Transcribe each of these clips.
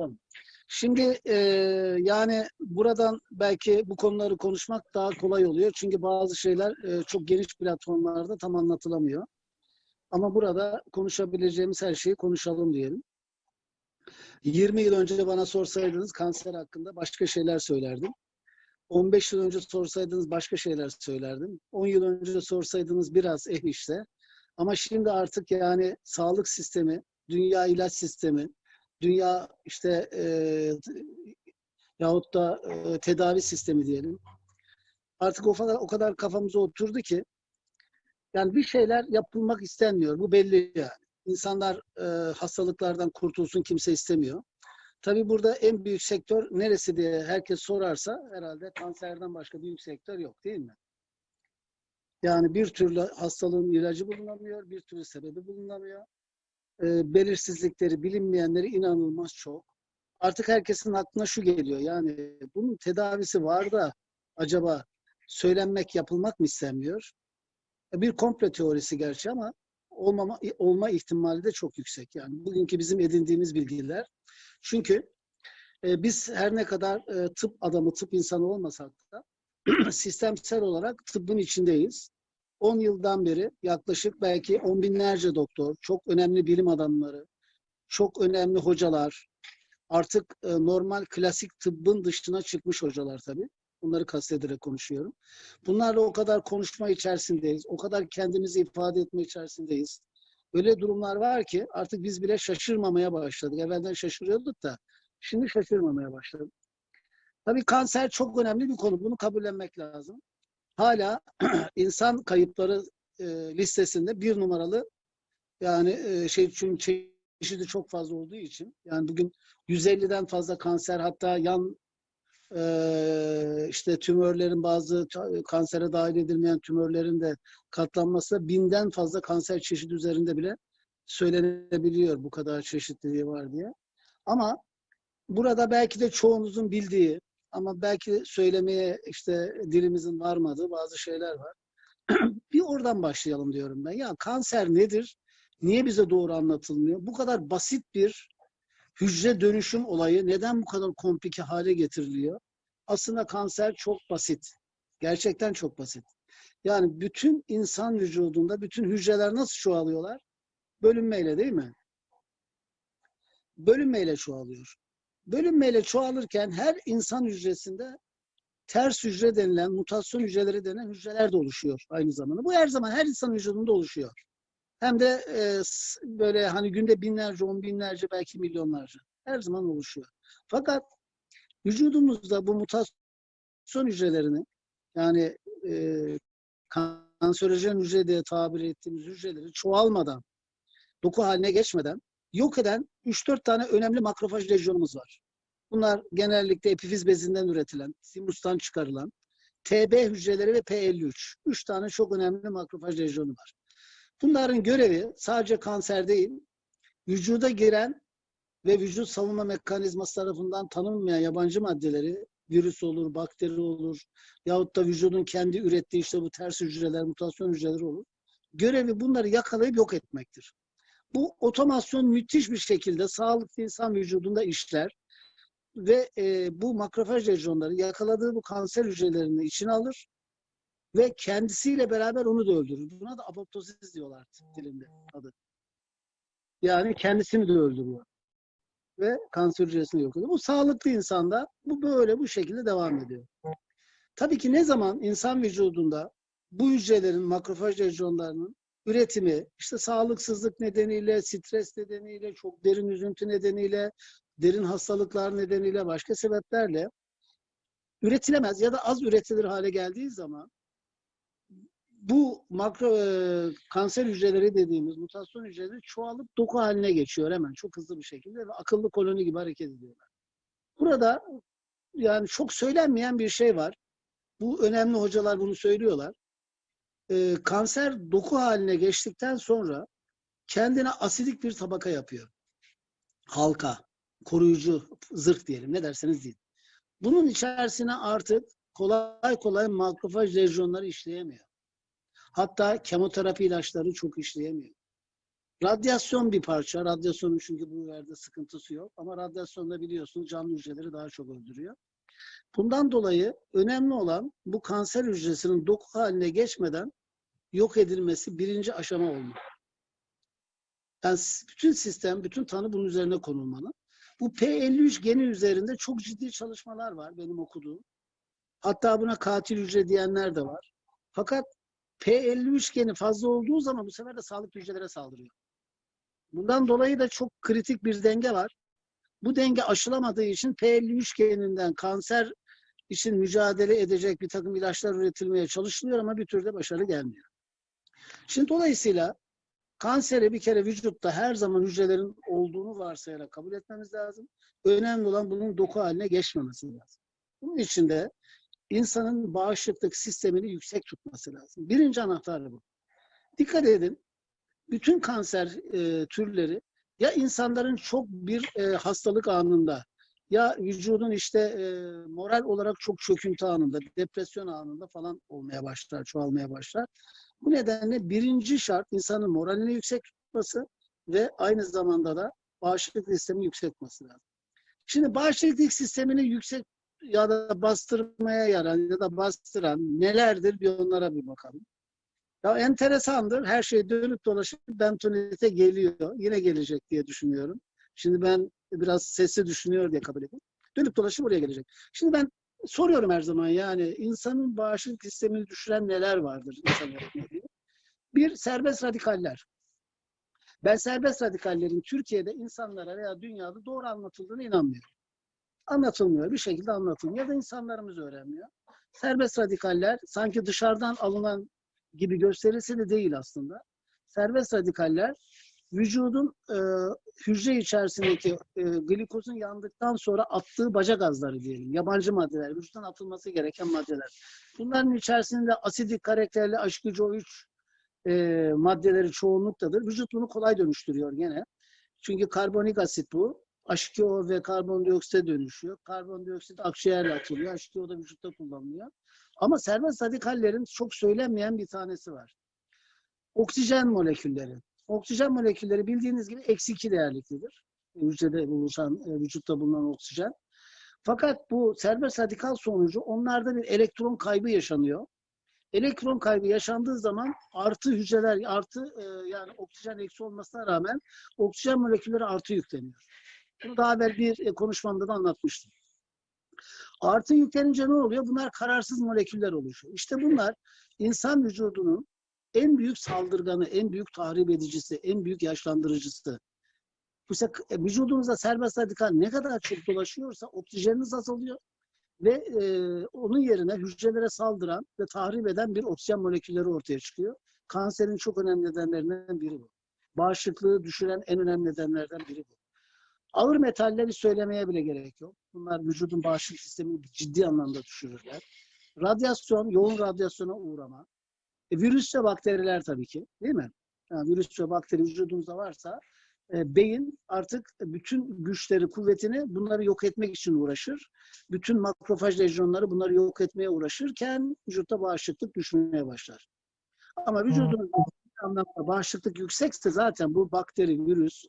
Tamam. Şimdi e, yani buradan belki bu konuları konuşmak daha kolay oluyor. Çünkü bazı şeyler e, çok geniş platformlarda tam anlatılamıyor. Ama burada konuşabileceğimiz her şeyi konuşalım diyelim. 20 yıl önce bana sorsaydınız kanser hakkında başka şeyler söylerdim. 15 yıl önce sorsaydınız başka şeyler söylerdim. 10 yıl önce sorsaydınız biraz eh işte. Ama şimdi artık yani sağlık sistemi, dünya ilaç sistemi, dünya işte e, yahut da e, tedavi sistemi diyelim. Artık o kadar, o kadar kafamıza oturdu ki yani bir şeyler yapılmak istenmiyor. Bu belli yani. İnsanlar e, hastalıklardan kurtulsun kimse istemiyor. Tabii burada en büyük sektör neresi diye herkes sorarsa herhalde kanserden başka büyük sektör yok değil mi? Yani bir türlü hastalığın ilacı bulunamıyor, bir türlü sebebi bulunamıyor. E, belirsizlikleri, bilinmeyenleri inanılmaz çok. Artık herkesin aklına şu geliyor. Yani bunun tedavisi var da acaba söylenmek, yapılmak mı istenmiyor? E, Bir komplo teorisi gerçi ama olmama, olma ihtimali de çok yüksek. Yani bugünkü bizim edindiğimiz bilgiler. Çünkü e, biz her ne kadar e, tıp adamı, tıp insanı olmasak da sistemsel olarak tıbbın içindeyiz. 10 yıldan beri yaklaşık belki on binlerce doktor, çok önemli bilim adamları, çok önemli hocalar, artık e, normal klasik tıbbın dışına çıkmış hocalar tabii. Bunları kastederek konuşuyorum. Bunlarla o kadar konuşma içerisindeyiz. O kadar kendimizi ifade etme içerisindeyiz. Öyle durumlar var ki artık biz bile şaşırmamaya başladık. Evvelden şaşırıyorduk da şimdi şaşırmamaya başladık. Tabii kanser çok önemli bir konu. Bunu kabullenmek lazım. Hala insan kayıpları e, listesinde bir numaralı yani e, şey çünkü çeşidi çok fazla olduğu için yani bugün 150'den fazla kanser hatta yan e, işte tümörlerin bazı kansere dahil edilmeyen tümörlerin de katlanması binden fazla kanser çeşidi üzerinde bile söylenebiliyor bu kadar çeşitliliği var diye. Ama burada belki de çoğunuzun bildiği ama belki söylemeye işte dilimizin varmadığı bazı şeyler var. bir oradan başlayalım diyorum ben. Ya kanser nedir? Niye bize doğru anlatılmıyor? Bu kadar basit bir hücre dönüşüm olayı neden bu kadar komplike hale getiriliyor? Aslında kanser çok basit. Gerçekten çok basit. Yani bütün insan vücudunda bütün hücreler nasıl çoğalıyorlar? Bölünmeyle değil mi? Bölünmeyle çoğalıyor. Bölünmeyle çoğalırken her insan hücresinde ters hücre denilen, mutasyon hücreleri denilen hücreler de oluşuyor aynı zamanda. Bu her zaman her insan vücudunda oluşuyor. Hem de e, böyle hani günde binlerce, on binlerce, belki milyonlarca. Her zaman oluşuyor. Fakat vücudumuzda bu mutasyon hücrelerini yani e, kanserojen hücre diye tabir ettiğimiz hücreleri çoğalmadan, doku haline geçmeden yok eden 3-4 tane önemli makrofaj lejyonumuz var. Bunlar genellikle epifiz bezinden üretilen, simustan çıkarılan TB hücreleri ve P53. Üç tane çok önemli makrofaj lejyonu var. Bunların görevi sadece kanser değil, vücuda giren ve vücut savunma mekanizması tarafından tanınmayan yabancı maddeleri, virüs olur, bakteri olur, yahut da vücudun kendi ürettiği işte bu ters hücreler, mutasyon hücreleri olur. Görevi bunları yakalayıp yok etmektir. Bu otomasyon müthiş bir şekilde sağlıklı insan vücudunda işler ve e, bu makrofaj lejyonları yakaladığı bu kanser hücrelerini içine alır ve kendisiyle beraber onu da öldürür. Buna da apoptozis diyorlar dilinde adı. Yani kendisini de öldürüyor. Ve kanser hücresini yok ediyor. Bu sağlıklı insanda bu böyle bu şekilde devam ediyor. Tabii ki ne zaman insan vücudunda bu hücrelerin makrofaj lejyonlarının üretimi işte sağlıksızlık nedeniyle, stres nedeniyle, çok derin üzüntü nedeniyle, derin hastalıklar nedeniyle, başka sebeplerle üretilemez ya da az üretilir hale geldiği zaman bu makro e, kanser hücreleri dediğimiz mutasyon hücreleri çoğalıp doku haline geçiyor hemen çok hızlı bir şekilde ve akıllı koloni gibi hareket ediyorlar. Burada yani çok söylenmeyen bir şey var. Bu önemli hocalar bunu söylüyorlar. E, kanser doku haline geçtikten sonra kendine asidik bir tabaka yapıyor. Halka, koruyucu zırh diyelim ne derseniz deyin. Bunun içerisine artık kolay kolay makrofaj lejyonları işleyemiyor. Hatta kemoterapi ilaçları çok işleyemiyor. Radyasyon bir parça. Radyasyonun çünkü bu yerde sıkıntısı yok. Ama radyasyonda biliyorsunuz canlı hücreleri daha çok öldürüyor. Bundan dolayı önemli olan bu kanser hücresinin doku haline geçmeden yok edilmesi birinci aşama olmalı. Yani bütün sistem, bütün tanı bunun üzerine konulmalı. Bu P53 geni üzerinde çok ciddi çalışmalar var benim okuduğum. Hatta buna katil hücre diyenler de var. Fakat P53 geni fazla olduğu zaman bu sefer de sağlıklı hücrelere saldırıyor. Bundan dolayı da çok kritik bir denge var. Bu denge aşılamadığı için P53 geninden kanser için mücadele edecek bir takım ilaçlar üretilmeye çalışılıyor ama bir türlü başarı gelmiyor. Şimdi dolayısıyla kanseri bir kere vücutta her zaman hücrelerin olduğunu varsayarak kabul etmemiz lazım. Önemli olan bunun doku haline geçmemesi lazım. Bunun için de insanın bağışıklık sistemini yüksek tutması lazım. Birinci anahtar bu. Dikkat edin, bütün kanser e, türleri ya insanların çok bir e, hastalık anında ya vücudun işte e, moral olarak çok çöküntü anında, depresyon anında falan olmaya başlar, çoğalmaya başlar. Bu nedenle birinci şart insanın moralini yüksek tutması ve aynı zamanda da bağışıklık sistemini yüksek tutması lazım. Şimdi bağışıklık sistemini yüksek ya da bastırmaya yaran ya da bastıran nelerdir bir onlara bir bakalım. Ya enteresandır. Her şey dönüp dolaşıp bentonite geliyor. Yine gelecek diye düşünüyorum. Şimdi ben biraz sesi düşünüyor diye kabul ediyorum. Dönüp dolaşıp oraya gelecek. Şimdi ben soruyorum her zaman yani insanın bağışıklık sistemini düşüren neler vardır insanların diye. Bir serbest radikaller. Ben serbest radikallerin Türkiye'de insanlara veya dünyada doğru anlatıldığına inanmıyorum. Anlatılmıyor. Bir şekilde anlatılmıyor. Ya da insanlarımız öğrenmiyor. Serbest radikaller sanki dışarıdan alınan gibi gösterisi de değil aslında. Serbest radikaller vücudun e, hücre içerisindeki e, glikozun yandıktan sonra attığı baca gazları diyelim. Yabancı maddeler, vücuttan atılması gereken maddeler. Bunların içerisinde asidik karakterli H2CO3 e, maddeleri çoğunluktadır. Vücut bunu kolay dönüştürüyor gene. Çünkü karbonik asit bu. H2O ve karbondioksite dönüşüyor. Karbondioksit akciğerle atılıyor. H2O da vücutta kullanılıyor. Ama serbest radikallerin çok söylenmeyen bir tanesi var. Oksijen molekülleri. Oksijen molekülleri bildiğiniz gibi eksi 2 değerliklidir. Hücrede buluşan, e, vücutta bulunan oksijen. Fakat bu serbest radikal sonucu onlarda bir elektron kaybı yaşanıyor. Elektron kaybı yaşandığı zaman artı hücreler, artı e, yani oksijen eksi olmasına rağmen oksijen molekülleri artı yükleniyor. Bunu daha evvel bir e, konuşmamda da anlatmıştım. Artı yüklenince ne oluyor? Bunlar kararsız moleküller oluşuyor. İşte bunlar insan vücudunun en büyük saldırganı, en büyük tahrip edicisi, en büyük yaşlandırıcısı. Sefer e, vücudunuzda serbest radikal ne kadar çok dolaşıyorsa oksijeniniz azalıyor ve e, onun yerine hücrelere saldıran ve tahrip eden bir oksijen molekülleri ortaya çıkıyor. Kanserin çok önemli nedenlerinden biri bu. Bağışıklığı düşüren en önemli nedenlerden biri bu. Ağır metalleri söylemeye bile gerek yok. Bunlar vücudun bağışıklık sistemini ciddi anlamda düşürürler. Radyasyon, yoğun radyasyona uğrama. E, virüs ve bakteriler tabii ki değil mi? Yani virüs ve bakteri vücudunuzda varsa e, beyin artık bütün güçleri, kuvvetini bunları yok etmek için uğraşır. Bütün makrofaj lejyonları bunları yok etmeye uğraşırken vücutta bağışıklık düşmeye başlar. Ama vücudunuzda bir anlamda bağışıklık yüksekse zaten bu bakteri, virüs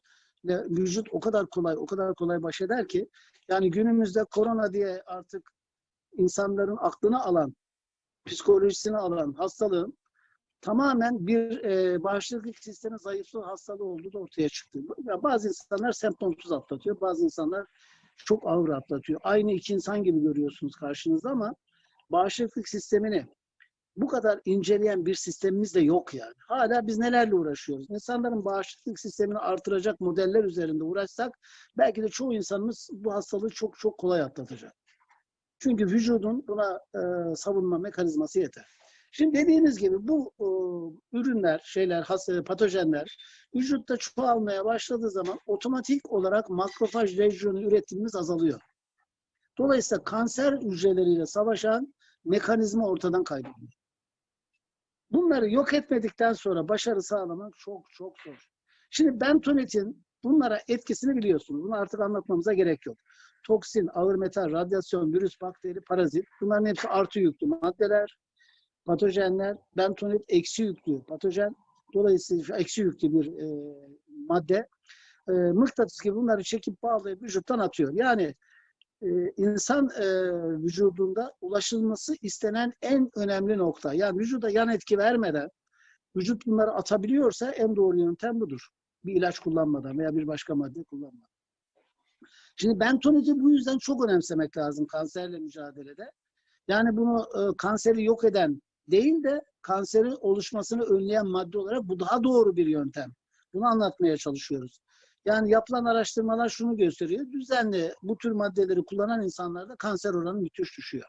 ve vücut o kadar kolay, o kadar kolay baş eder ki yani günümüzde korona diye artık insanların aklını alan, psikolojisini alan hastalığın tamamen bir e, bağışıklık sistemi zayıflığı hastalığı olduğu da ortaya çıktı. Yani bazı insanlar semptomsuz atlatıyor, bazı insanlar çok ağır atlatıyor. Aynı iki insan gibi görüyorsunuz karşınızda ama bağışıklık sistemini bu kadar inceleyen bir sistemimiz de yok yani. Hala biz nelerle uğraşıyoruz? İnsanların bağışıklık sistemini artıracak modeller üzerinde uğraşsak belki de çoğu insanımız bu hastalığı çok çok kolay atlatacak. Çünkü vücudun buna e, savunma mekanizması yeter. Şimdi dediğiniz gibi bu e, ürünler, şeyler, hasta, patojenler vücutta çoğalmaya başladığı zaman otomatik olarak makrofaj lejyonu üretimimiz azalıyor. Dolayısıyla kanser hücreleriyle savaşan mekanizma ortadan kayboluyor. Bunları yok etmedikten sonra başarı sağlamak çok çok zor. Şimdi bentonitin bunlara etkisini biliyorsunuz. Bunu artık anlatmamıza gerek yok. Toksin, ağır metal, radyasyon, virüs, bakteri, parazit bunların hepsi artı yüklü maddeler, patojenler. Bentonit eksi yüklü patojen. Dolayısıyla eksi yüklü bir e, madde e, mıknatıs gibi bunları çekip bağlayıp vücuttan atıyor. Yani e, insan e, vücudunda ulaşılması istenen en önemli nokta. Yani vücuda yan etki vermeden vücut bunları atabiliyorsa en doğru yöntem budur. Bir ilaç kullanmadan veya bir başka madde kullanmadan. Şimdi bentoniti bu yüzden çok önemsemek lazım kanserle mücadelede. Yani bunu e, kanseri yok eden değil de kanserin oluşmasını önleyen madde olarak bu daha doğru bir yöntem. Bunu anlatmaya çalışıyoruz. Yani yapılan araştırmalar şunu gösteriyor. Düzenli bu tür maddeleri kullanan insanlarda kanser oranı müthiş düşüyor.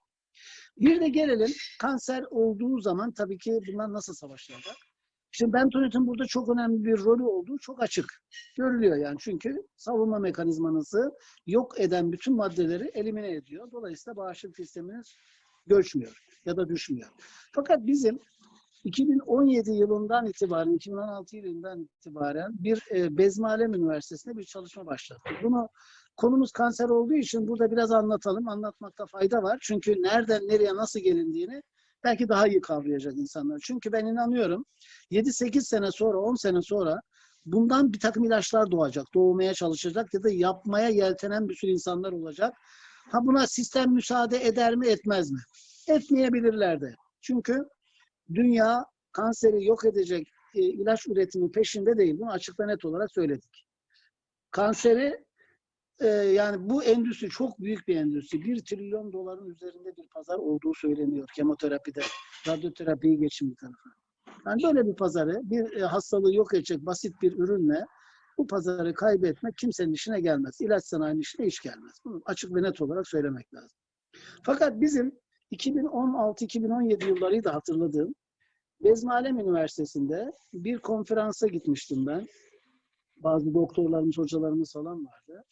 Bir de gelelim kanser olduğu zaman tabii ki bunlar nasıl savaşılacak? Şimdi bentonitin burada çok önemli bir rolü olduğu çok açık. Görülüyor yani çünkü savunma mekanizmanızı yok eden bütün maddeleri elimine ediyor. Dolayısıyla bağışıklık sisteminiz göçmüyor ya da düşmüyor. Fakat bizim 2017 yılından itibaren, 2016 yılından itibaren bir e, Bezmalem Üniversitesi'nde bir çalışma başlattık. Bunu konumuz kanser olduğu için burada biraz anlatalım. Anlatmakta fayda var. Çünkü nereden nereye nasıl gelindiğini belki daha iyi kavrayacak insanlar. Çünkü ben inanıyorum 7-8 sene sonra, 10 sene sonra bundan bir takım ilaçlar doğacak, doğmaya çalışacak ya da yapmaya yeltenen bir sürü insanlar olacak. Ha buna sistem müsaade eder mi, etmez mi? Etmeyebilirler de. Çünkü dünya kanseri yok edecek e, ilaç üretimi peşinde değil. Bunu açık ve net olarak söyledik. Kanseri e, yani bu endüstri çok büyük bir endüstri. Bir trilyon doların üzerinde bir pazar olduğu söyleniyor kemoterapide. Radyoterapiyi geçin bir tarafa. Yani böyle bir pazarı bir e, hastalığı yok edecek basit bir ürünle bu pazarı kaybetmek kimsenin işine gelmez. İlaç sanayinin işine hiç gelmez. Bunu açık ve net olarak söylemek lazım. Fakat bizim 2016-2017 yılları da hatırladığım Bezmalem Üniversitesi'nde bir konferansa gitmiştim ben. Bazı doktorlarımız, hocalarımız falan vardı.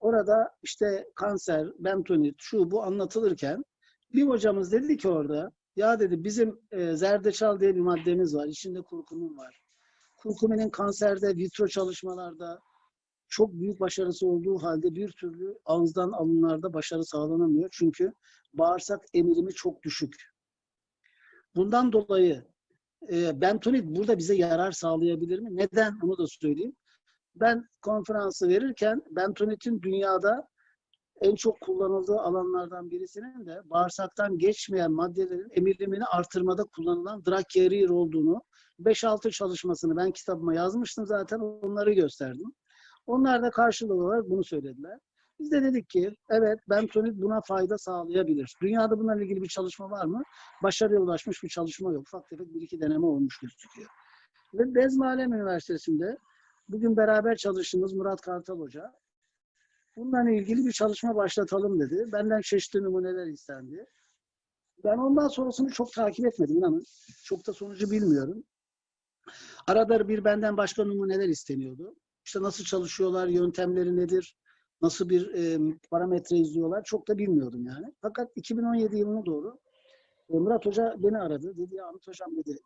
Orada işte kanser, bentonit, şu bu anlatılırken bir hocamız dedi ki orada ya dedi bizim e, zerdeçal diye bir maddemiz var. İçinde kurkumin var. Kurkuminin kanserde, vitro çalışmalarda çok büyük başarısı olduğu halde bir türlü ağızdan alımlarda başarı sağlanamıyor. Çünkü bağırsak emirimi çok düşük. Bundan dolayı e, bentonit burada bize yarar sağlayabilir mi? Neden? Onu da söyleyeyim. Ben konferansı verirken bentonitin dünyada en çok kullanıldığı alanlardan birisinin de bağırsaktan geçmeyen maddelerin emilimini artırmada kullanılan drug carrier olduğunu 5-6 çalışmasını ben kitabıma yazmıştım zaten onları gösterdim. Onlar da karşılıklı olarak bunu söylediler. Biz de dedik ki evet bentonit buna fayda sağlayabilir. Dünyada bununla ilgili bir çalışma var mı? Başarıya ulaşmış bir çalışma yok. Ufak tefek bir iki deneme olmuş gözüküyor. Ve Bezmalem Üniversitesi'nde bugün beraber çalıştığımız Murat Kartal Hoca bununla ilgili bir çalışma başlatalım dedi. Benden çeşitli numuneler istendi. Ben ondan sonrasını çok takip etmedim inanın. Çok da sonucu bilmiyorum. Arada bir benden başka numuneler isteniyordu. İşte nasıl çalışıyorlar, yöntemleri nedir, nasıl bir e, parametre izliyorlar çok da bilmiyordum yani. Fakat 2017 yılına doğru e, Murat Hoca beni aradı. Dedi ya Ahmet Hocam dedi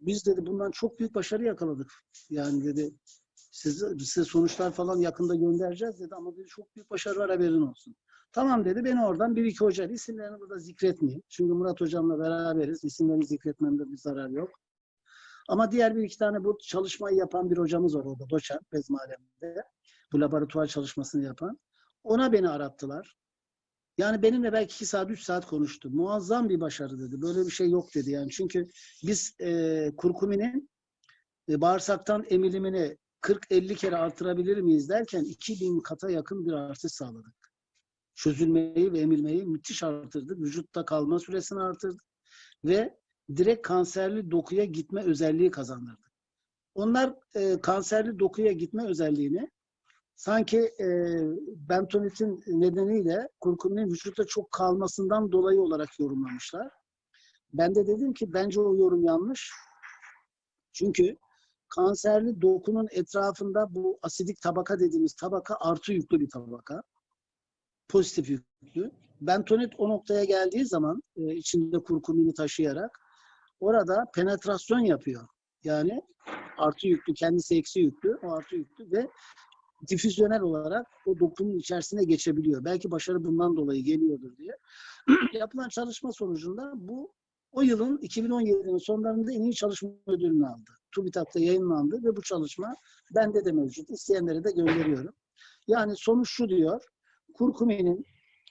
biz dedi bundan çok büyük başarı yakaladık. Yani dedi size, size sonuçlar falan yakında göndereceğiz dedi ama dedi çok büyük başarı var haberin olsun. Tamam dedi beni oradan bir iki hoca isimlerini burada zikretmeyeyim. Çünkü Murat Hocam'la beraberiz. İsimlerini zikretmemde bir zarar yok. Ama diğer bir iki tane bu çalışmayı yapan bir hocamız var orada doçent Bezmalem'de. Bu laboratuvar çalışmasını yapan. Ona beni arattılar. Yani benimle belki iki saat, üç saat konuştu. Muazzam bir başarı dedi. Böyle bir şey yok dedi yani. Çünkü biz e, kurkuminin e, bağırsaktan emilimini 40-50 kere artırabilir miyiz derken 2000 kata yakın bir artış sağladık. Çözülmeyi ve emilmeyi müthiş artırdık. Vücutta kalma süresini artırdık. Ve direkt kanserli dokuya gitme özelliği kazandırdı. Onlar e, kanserli dokuya gitme özelliğini sanki e, bentonitin nedeniyle kurkuminin vücutta çok kalmasından dolayı olarak yorumlamışlar. Ben de dedim ki bence o yorum yanlış. Çünkü kanserli dokunun etrafında bu asidik tabaka dediğimiz tabaka artı yüklü bir tabaka. Pozitif yüklü. Bentonit o noktaya geldiği zaman e, içinde kurkumini taşıyarak orada penetrasyon yapıyor. Yani artı yüklü, kendisi eksi yüklü, o artı yüklü ve difüzyonel olarak o dokunun içerisine geçebiliyor. Belki başarı bundan dolayı geliyordur diye. Yapılan çalışma sonucunda bu o yılın 2017'nin sonlarında en iyi çalışma ödülünü aldı. TÜBİTAK'ta yayınlandı ve bu çalışma bende de mevcut. İsteyenlere de gönderiyorum. Yani sonuç şu diyor. Kurkumenin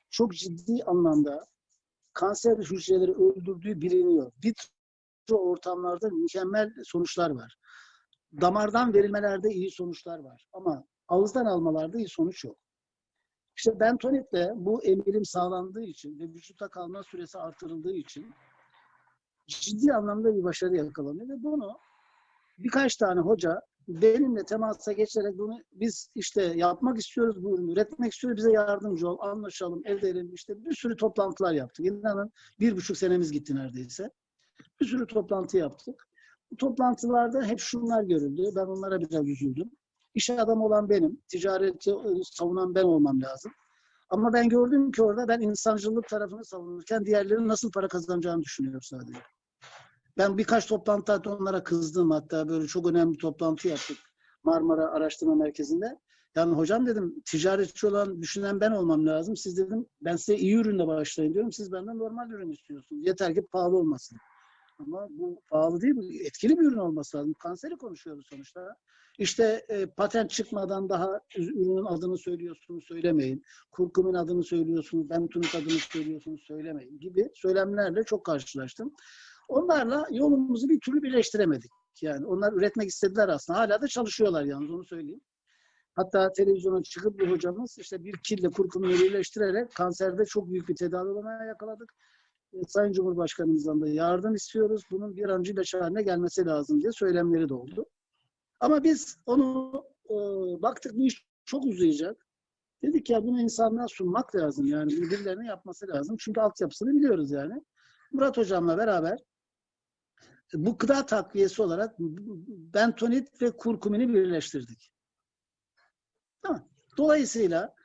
çok ciddi anlamda kanser hücreleri öldürdüğü biliniyor. Vitro ortamlarda mükemmel sonuçlar var. Damardan verilmelerde iyi sonuçlar var. Ama ağızdan almalarda iyi sonuç yok. İşte bentonitle bu emilim sağlandığı için ve vücutta kalma süresi artırıldığı için ciddi anlamda bir başarı yakalanıyor ve bunu birkaç tane hoca benimle temasa geçerek bunu biz işte yapmak istiyoruz bu ürünü, üretmek istiyoruz, bize yardımcı ol, anlaşalım, elde edelim. İşte bir sürü toplantılar yaptık. İnanın bir buçuk senemiz gitti neredeyse. Bir sürü toplantı yaptık. Bu toplantılarda hep şunlar görüldü. Ben onlara biraz üzüldüm. İş adamı olan benim, ticareti savunan ben olmam lazım. Ama ben gördüm ki orada ben insancılık tarafını savunurken diğerlerinin nasıl para kazanacağını düşünüyor sadece. Ben birkaç toplantıda onlara kızdım hatta böyle çok önemli bir toplantı yaptık Marmara Araştırma Merkezi'nde. Yani hocam dedim ticaretçi olan düşünen ben olmam lazım. Siz dedim ben size iyi ürünle başlayın diyorum. Siz benden normal ürün istiyorsunuz. Yeter ki pahalı olmasın. Ama bu pahalı değil, bu etkili bir ürün olması lazım. Kanseri konuşuyoruz sonuçta. İşte e, patent çıkmadan daha ürünün adını söylüyorsunuz, söylemeyin. Kurkumin adını söylüyorsunuz, bentonit adını söylüyorsunuz, söylemeyin gibi söylemlerle çok karşılaştım. Onlarla yolumuzu bir türlü birleştiremedik. Yani onlar üretmek istediler aslında. Hala da çalışıyorlar yalnız onu söyleyeyim. Hatta televizyona çıkıp bir hocamız işte bir kille kurkumunu birleştirerek kanserde çok büyük bir tedavi olanaya yakaladık. E, Sayın Cumhurbaşkanımızdan da yardım istiyoruz. Bunun bir an önce ilaç haline gelmesi lazım diye söylemleri de oldu. Ama biz onu e, baktık bu iş çok uzayacak. Dedik ya bunu insanlığa sunmak lazım yani birilerinin yapması lazım. Çünkü altyapısını biliyoruz yani. Murat Hocam'la beraber bu gıda takviyesi olarak bentonit ve kurkumini birleştirdik. Tamam. Dolayısıyla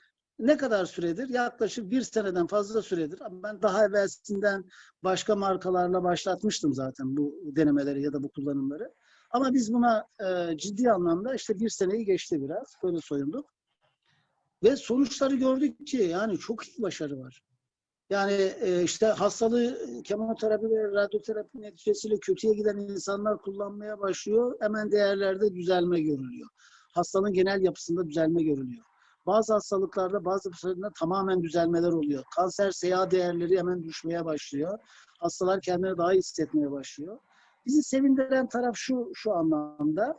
ne kadar süredir? Yaklaşık bir seneden fazla süredir. Ben daha evvelsinden başka markalarla başlatmıştım zaten bu denemeleri ya da bu kullanımları. Ama biz buna e, ciddi anlamda işte bir seneyi geçti biraz. Böyle soyunduk. Ve sonuçları gördük ki yani çok iyi başarı var. Yani e, işte hastalığı kemoterapi ve radyoterapi neticesiyle kötüye giden insanlar kullanmaya başlıyor. Hemen değerlerde düzelme görülüyor. Hastalığın genel yapısında düzelme görülüyor. Bazı hastalıklarda bazı hastalıklarda tamamen düzelmeler oluyor. Kanser seyahat değerleri hemen düşmeye başlıyor. Hastalar kendini daha iyi hissetmeye başlıyor. Bizi sevindiren taraf şu şu anlamda.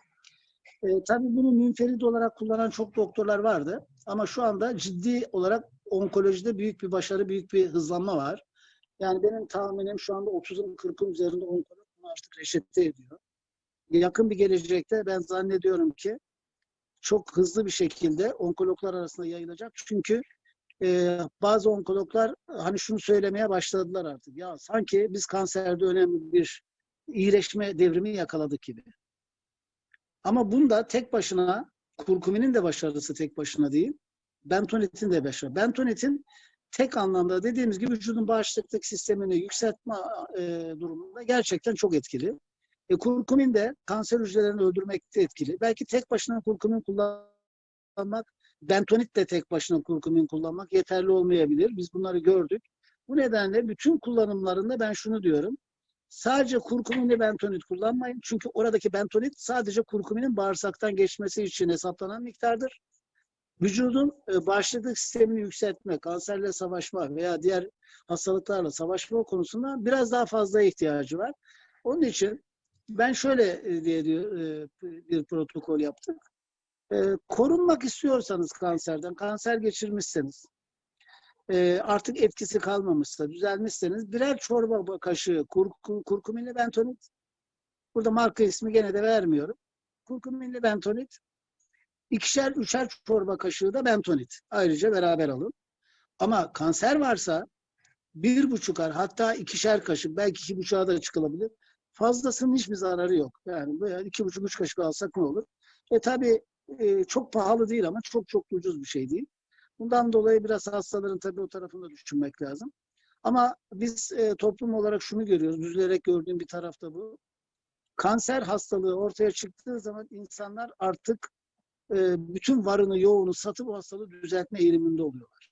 E, tabii bunu münferit olarak kullanan çok doktorlar vardı. Ama şu anda ciddi olarak onkolojide büyük bir başarı, büyük bir hızlanma var. Yani benim tahminim şu anda 30'un 40'ın üzerinde onkolog bunu artık reçete ediyor. Yakın bir gelecekte ben zannediyorum ki çok hızlı bir şekilde onkologlar arasında yayılacak. Çünkü e, bazı onkologlar hani şunu söylemeye başladılar artık. Ya sanki biz kanserde önemli bir iyileşme devrimi yakaladık gibi. Ama bunda tek başına kurkuminin de başarısı tek başına değil. Bentonitin de başarı. Bentonitin tek anlamda dediğimiz gibi vücudun bağışıklık sistemini yükseltme e, durumunda gerçekten çok etkili. E, kurkumin de kanser hücrelerini öldürmekte etkili. Belki tek başına kurkumin kullanmak, bentonit de tek başına kurkumin kullanmak yeterli olmayabilir. Biz bunları gördük. Bu nedenle bütün kullanımlarında ben şunu diyorum. Sadece kurkuminle bentonit kullanmayın. Çünkü oradaki bentonit sadece kurkuminin bağırsaktan geçmesi için hesaplanan miktardır. Vücudun e, bağışıklık sistemini yükseltme, kanserle savaşma veya diğer hastalıklarla savaşma konusunda biraz daha fazla ihtiyacı var. Onun için ben şöyle e, diye e, bir protokol yaptık. Korunmak istiyorsanız kanserden, kanser geçirmişseniz, artık etkisi kalmamışsa, düzelmişseniz birer çorba kaşığı kur, kur, kurkuminli bentonit. Burada marka ismi gene de vermiyorum. Kurkuminli bentonit. ikişer, üçer çorba kaşığı da bentonit. Ayrıca beraber alın. Ama kanser varsa bir buçuk ar, hatta ikişer kaşık, belki iki buçuğa da çıkılabilir. Fazlasının hiçbir zararı yok. Yani böyle iki buçuk, üç kaşık alsak ne olur? E tabii e, çok pahalı değil ama çok çok ucuz bir şey değil. Bundan dolayı biraz hastaların tabii o tarafını da düşünmek lazım. Ama biz e, toplum olarak şunu görüyoruz. Üzülerek gördüğüm bir tarafta bu. Kanser hastalığı ortaya çıktığı zaman insanlar artık e, bütün varını yoğunu satıp o hastalığı düzeltme eğiliminde oluyorlar.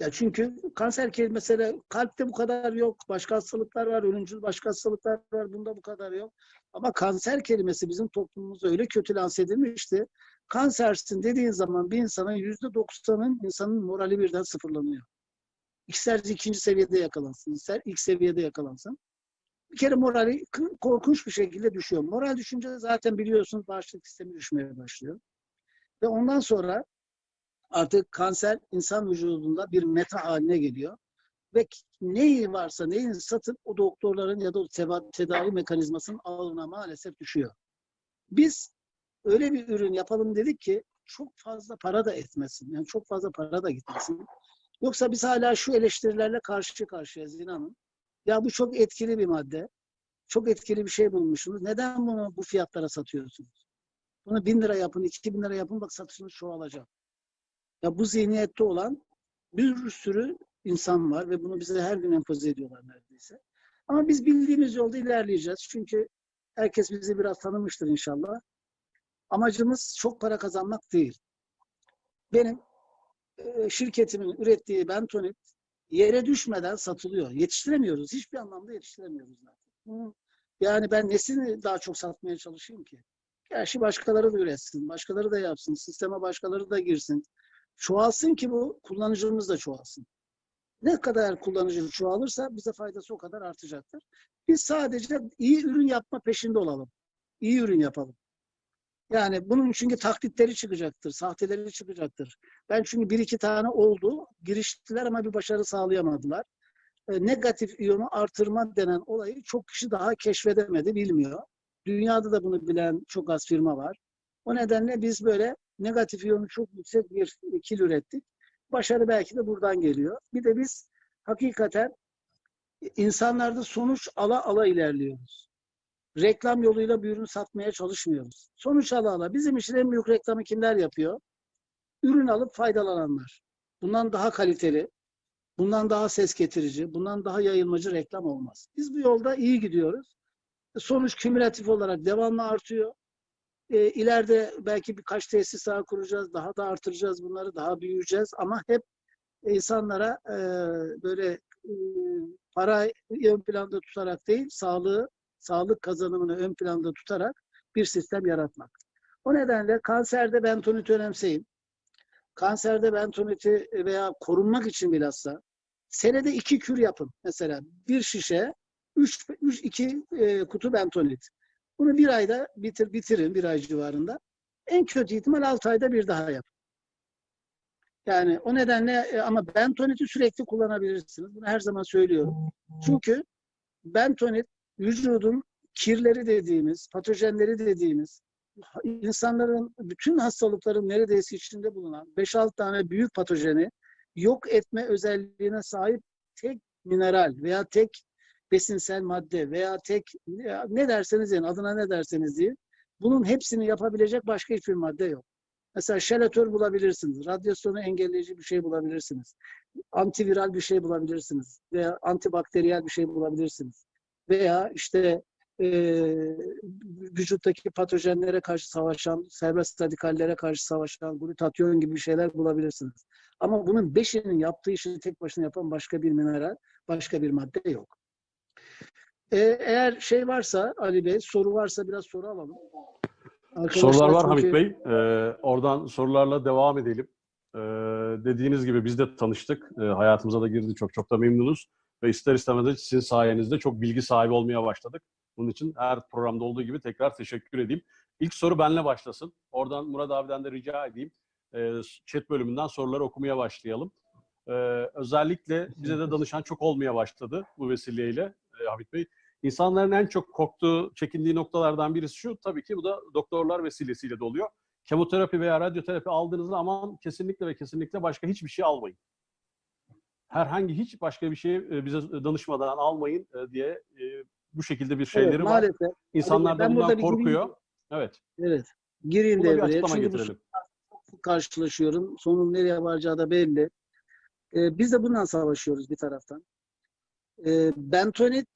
Ya çünkü kanser mesela kalpte bu kadar yok. Başka hastalıklar var, ölümcül başka hastalıklar var. Bunda bu kadar yok. Ama kanser kelimesi bizim toplumumuzda öyle kötü lanse edilmişti. Kansersin dediğin zaman bir insanın yüzde doksanın insanın morali birden sıfırlanıyor. İster ikinci seviyede yakalansın, ister ilk seviyede yakalansın. Bir kere morali korkunç bir şekilde düşüyor. Moral düşünce zaten biliyorsunuz bağışıklık sistemi düşmeye başlıyor. Ve ondan sonra artık kanser insan vücudunda bir meta haline geliyor. Ve neyi varsa neyin satıp o doktorların ya da o tedavi mekanizmasının ağına maalesef düşüyor. Biz öyle bir ürün yapalım dedik ki çok fazla para da etmesin. Yani çok fazla para da gitmesin. Yoksa biz hala şu eleştirilerle karşı karşıyayız inanın. Ya bu çok etkili bir madde. Çok etkili bir şey bulmuşsunuz. Neden bunu bu fiyatlara satıyorsunuz? Bunu bin lira yapın, iki bin lira yapın bak satışınız çoğalacak. Ya bu zihniyette olan bir sürü insan var ve bunu bize her gün empoze ediyorlar neredeyse. Ama biz bildiğimiz yolda ilerleyeceğiz. Çünkü herkes bizi biraz tanımıştır inşallah. Amacımız çok para kazanmak değil. Benim e, şirketimin ürettiği bentonit yere düşmeden satılıyor. Yetiştiremiyoruz. Hiçbir anlamda yetiştiremiyoruz zaten. Yani ben nesini daha çok satmaya çalışayım ki? Gerçi başkaları da üretsin, başkaları da yapsın, sisteme başkaları da girsin. Çoğalsın ki bu kullanıcımız da çoğalsın. Ne kadar kullanıcı çoğalırsa bize faydası o kadar artacaktır. Biz sadece iyi ürün yapma peşinde olalım. İyi ürün yapalım. Yani bunun çünkü taklitleri çıkacaktır, sahteleri çıkacaktır. Ben çünkü bir iki tane oldu, giriştiler ama bir başarı sağlayamadılar. E, negatif iyonu artırma denen olayı çok kişi daha keşfedemedi, bilmiyor. Dünyada da bunu bilen çok az firma var. O nedenle biz böyle negatif iyonu çok yüksek bir kil ürettik. Başarı belki de buradan geliyor. Bir de biz hakikaten insanlarda sonuç ala ala ilerliyoruz. Reklam yoluyla bir ürün satmaya çalışmıyoruz. Sonuç ala ala. Bizim için en büyük reklamı kimler yapıyor? Ürün alıp faydalananlar. Bundan daha kaliteli, bundan daha ses getirici, bundan daha yayılmacı reklam olmaz. Biz bu yolda iyi gidiyoruz. Sonuç kümülatif olarak devamlı artıyor. E, ileride belki birkaç tesis daha kuracağız, daha da artıracağız bunları, daha büyüyeceğiz ama hep insanlara e, böyle e, parayı ön planda tutarak değil, sağlığı, sağlık kazanımını ön planda tutarak bir sistem yaratmak. O nedenle kanserde bentoniti önemseyin. Kanserde bentoniti veya korunmak için bilhassa senede iki kür yapın. Mesela bir şişe, üç, üç iki e, kutu bentonit. Bunu bir ayda bitir, bitirin, bir ay civarında. En kötü ihtimal altı ayda bir daha yap. Yani o nedenle e, ama bentoniti sürekli kullanabilirsiniz. Bunu her zaman söylüyorum. Çünkü bentonit vücudun kirleri dediğimiz, patojenleri dediğimiz, insanların bütün hastalıkların neredeyse içinde bulunan 5-6 tane büyük patojeni yok etme özelliğine sahip tek mineral veya tek besinsel madde veya tek ne derseniz deyin, adına ne derseniz deyin. Bunun hepsini yapabilecek başka hiçbir madde yok. Mesela şelatör bulabilirsiniz. Radyasyonu engelleyici bir şey bulabilirsiniz. Antiviral bir şey bulabilirsiniz. Veya antibakteriyel bir şey bulabilirsiniz. Veya işte e, vücuttaki patojenlere karşı savaşan, serbest radikallere karşı savaşan, glutatyon gibi şeyler bulabilirsiniz. Ama bunun beşinin yaptığı işi tek başına yapan başka bir mineral, başka bir madde yok. E, eğer şey varsa Ali Bey, soru varsa biraz soru alalım. Arkadaşlar Sorular var çünkü- Hamit Bey. Ee, oradan sorularla devam edelim. Ee, dediğiniz gibi biz de tanıştık. Ee, hayatımıza da girdi. Çok çok da memnunuz. Ve ister istemez de sizin sayenizde çok bilgi sahibi olmaya başladık. Bunun için her programda olduğu gibi tekrar teşekkür edeyim. İlk soru benle başlasın. Oradan Murat abiden de rica edeyim. Ee, chat bölümünden soruları okumaya başlayalım. Ee, özellikle bize de danışan çok olmaya başladı bu vesileyle e, Hamit Bey. İnsanların en çok korktuğu, çekindiği noktalardan birisi şu. Tabii ki bu da doktorlar vesilesiyle de oluyor. Kemoterapi veya radyoterapi aldığınızda aman kesinlikle ve kesinlikle başka hiçbir şey almayın. Herhangi hiç başka bir şey e, bize danışmadan almayın e, diye e, bu şekilde bir şeyleri Evet, var. maalesef. İnsanlar Ben da bundan korkuyor. gireyim. Evet. Evet. Gireyim devreye. Çünkü getirelim. karşılaşıyorum. Sonun nereye varacağı da belli. Ee, biz de bundan savaşıyoruz bir taraftan. Bentonit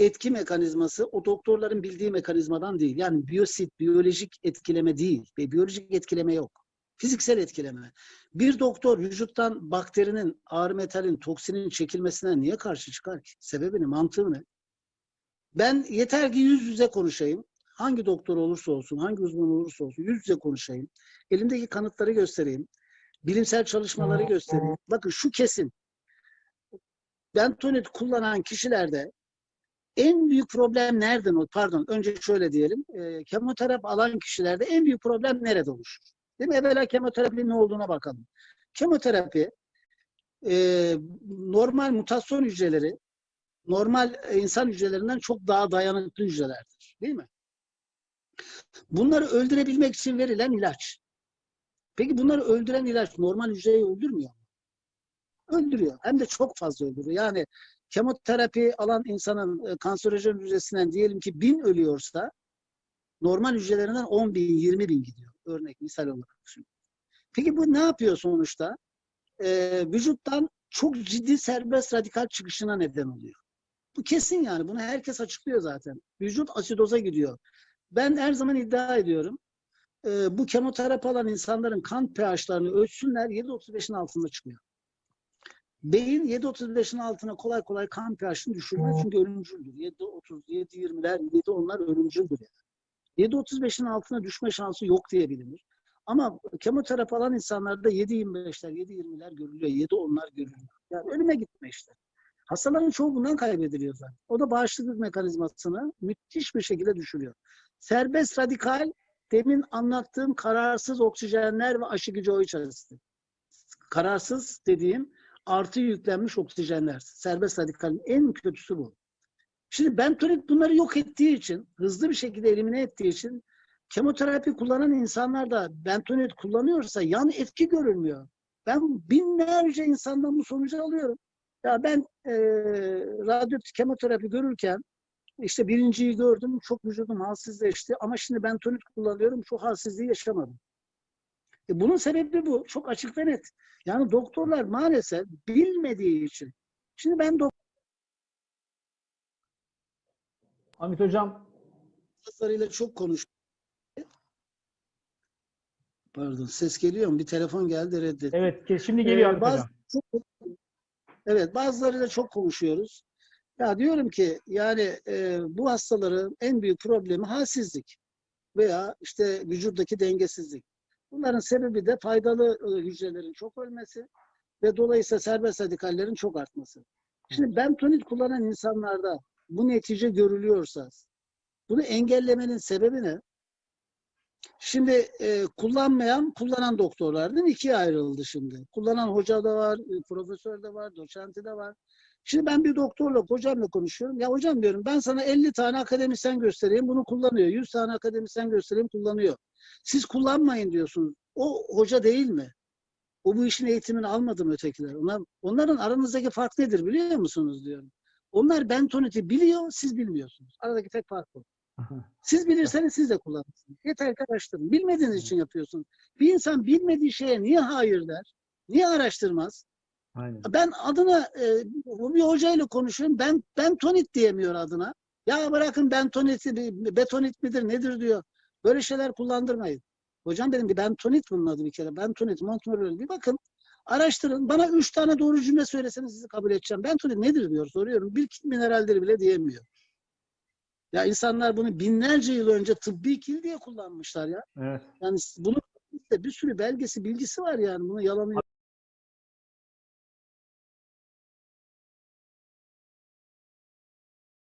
etki mekanizması o doktorların bildiği mekanizmadan değil. Yani biyosit, biyolojik etkileme değil. Ve biyolojik etkileme yok. Fiziksel etkileme. Bir doktor vücuttan bakterinin, ağır metalin, toksinin çekilmesine niye karşı çıkar ki? Sebebini, mantığı ne? Ben yeter ki yüz yüze konuşayım. Hangi doktor olursa olsun, hangi uzman olursa olsun yüz yüze konuşayım. Elimdeki kanıtları göstereyim. Bilimsel çalışmaları göstereyim. Bakın şu kesin. Bentonit kullanan kişilerde en büyük problem nereden olur? Pardon, önce şöyle diyelim. E, kemoterapi alan kişilerde en büyük problem nerede oluşur? Değil mi? Evvela kemoterapinin ne olduğuna bakalım. Kemoterapi e, normal mutasyon hücreleri normal e, insan hücrelerinden çok daha dayanıklı hücrelerdir. Değil mi? Bunları öldürebilmek için verilen ilaç. Peki bunları öldüren ilaç normal hücreyi öldürmüyor mu? Öldürüyor. Hem de çok fazla öldürüyor. Yani kemoterapi alan insanın e, kanserojen hücresinden diyelim ki bin ölüyorsa normal hücrelerinden 10 bin, 20 bin gidiyor. Örnek, misal olarak. düşün. Peki bu ne yapıyor sonuçta? Ee, vücuttan çok ciddi serbest radikal çıkışına neden oluyor. Bu kesin yani. Bunu herkes açıklıyor zaten. Vücut asidoza gidiyor. Ben her zaman iddia ediyorum. e, bu kemoterapi alan insanların kan pH'larını ölçsünler 7.35'in altında çıkıyor. Beyin 7.35'in altına kolay kolay kan pH'ini düşürmez çünkü ölümcüldür. 7.30, 7.20'ler, 7 onlar ölümcüldür yani. 7.35'in altına düşme şansı yok diye bilinir. Ama kemoterapi alan insanlarda 7.25'ler, 7.20'ler görülüyor. 7 onlar görülüyor. Yani ölüme gitme işte. Hastaların çoğu bundan kaybediliyor zaten. O da bağışıklık mekanizmasını müthiş bir şekilde düşürüyor. Serbest radikal demin anlattığım kararsız oksijenler ve aşıgıcı o içerisinde. Kararsız dediğim artı yüklenmiş oksijenler. Serbest radikalin en kötüsü bu. Şimdi bentonit bunları yok ettiği için, hızlı bir şekilde elimine ettiği için kemoterapi kullanan insanlar da bentonit kullanıyorsa yan etki görülmüyor. Ben binlerce insandan bu sonucu alıyorum. Ya ben e, radyo kemoterapi görürken işte birinciyi gördüm, çok vücudum halsizleşti ama şimdi bentonit kullanıyorum, şu halsizliği yaşamadım. E bunun sebebi bu. Çok açık ve net. Yani doktorlar maalesef bilmediği için. Şimdi ben Hamit Hocam doktorlarıyla çok konuştum. Pardon, ses geliyor mu? Bir telefon geldi reddet. evet şimdi geliyor Ee, bazı- çok- evet, bazılarıyla çok konuşuyoruz. Ya diyorum ki yani e, bu hastaların en büyük problemi halsizlik veya işte vücuttaki dengesizlik. Bunların sebebi de faydalı e, hücrelerin çok ölmesi ve dolayısıyla serbest radikallerin çok artması. Şimdi bentonit kullanan insanlarda bu netice görülüyorsa bunu engellemenin sebebi ne? Şimdi e, kullanmayan, kullanan doktorlardan ikiye ayrıldı şimdi. Kullanan hoca da var, e, profesör de var, doçenti de var. Şimdi ben bir doktorla, hocamla konuşuyorum. Ya hocam diyorum ben sana 50 tane akademisyen göstereyim bunu kullanıyor. 100 tane akademisyen göstereyim kullanıyor. Siz kullanmayın diyorsunuz. O hoca değil mi? O bu işin eğitimini almadı mı ötekiler? Onlar, onların aranızdaki fark nedir biliyor musunuz diyorum. Onlar bentoniti biliyor, siz bilmiyorsunuz. Aradaki tek fark bu. Siz bilirseniz siz de kullanırsınız. Yeter ki araştırın. Bilmediğiniz için yapıyorsun. Bir insan bilmediği şeye niye hayır der? Niye araştırmaz? Aynen. Ben adına e, bir hocayla konuşuyorum. Ben bentonit diyemiyor adına. Ya bırakın bentoniti, bir- betonit midir nedir diyor. Böyle şeyler kullandırmayın. Hocam dedim bir bentonit bunun adı bir kere. Bentonit, Montmoril. Bir bakın. Araştırın. Bana üç tane doğru cümle söyleseniz sizi kabul edeceğim. Bentonit nedir diyor soruyorum. Bir kit mineraldir bile diyemiyor. Ya insanlar bunu binlerce yıl önce tıbbi kil diye kullanmışlar ya. Evet. Yani bunun bir sürü belgesi, bilgisi var yani. Bunu yalanı